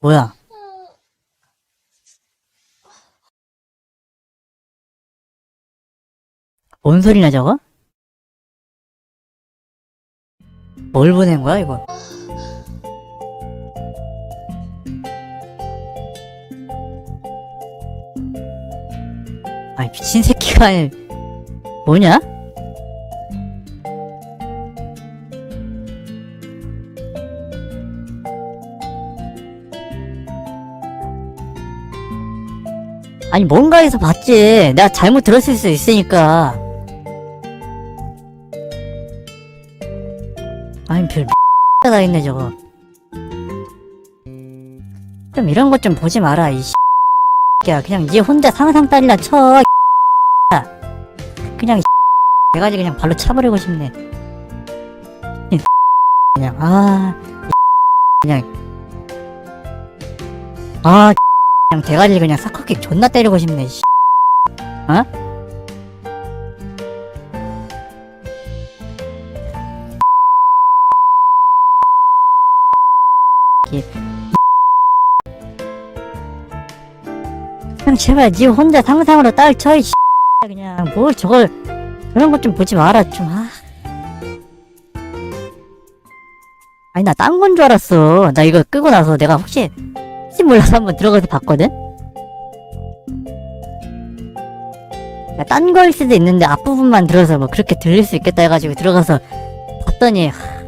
뭐야? 뭔 소리냐 저거? 뭘 보낸 거야 이거? 아이 미친 새끼가 뭐냐? 아니 뭔가에서 봤지. 내가 잘못 들었을 수 있으니까. 아니 별 X가 있네 저거. 좀 이런 것 좀 보지 마라 이 X야. 그냥 니 혼자 상상 딸이나 쳐 그냥 내가 지 그냥 발로 차버리고 싶네. 이 그냥. 아 그냥. 아 그냥 대가리 그냥 사커킥 존나 때리고 싶네 씨. 어? 이- 제발 니 혼자 상상으로 딸 쳐 이 그냥 뭘 저걸 그런 것 좀 보지 마라 좀 아. 아니 나 딴 건 줄 알았어 나 이거 끄고 나서 내가 혹시 혹시 몰라서 한번 들어가서 봤거든? 딴 거일 수도 있는데 앞부분만 들어서 뭐 그렇게 들릴 수 있겠다 해가지고 들어가서 봤더니 하,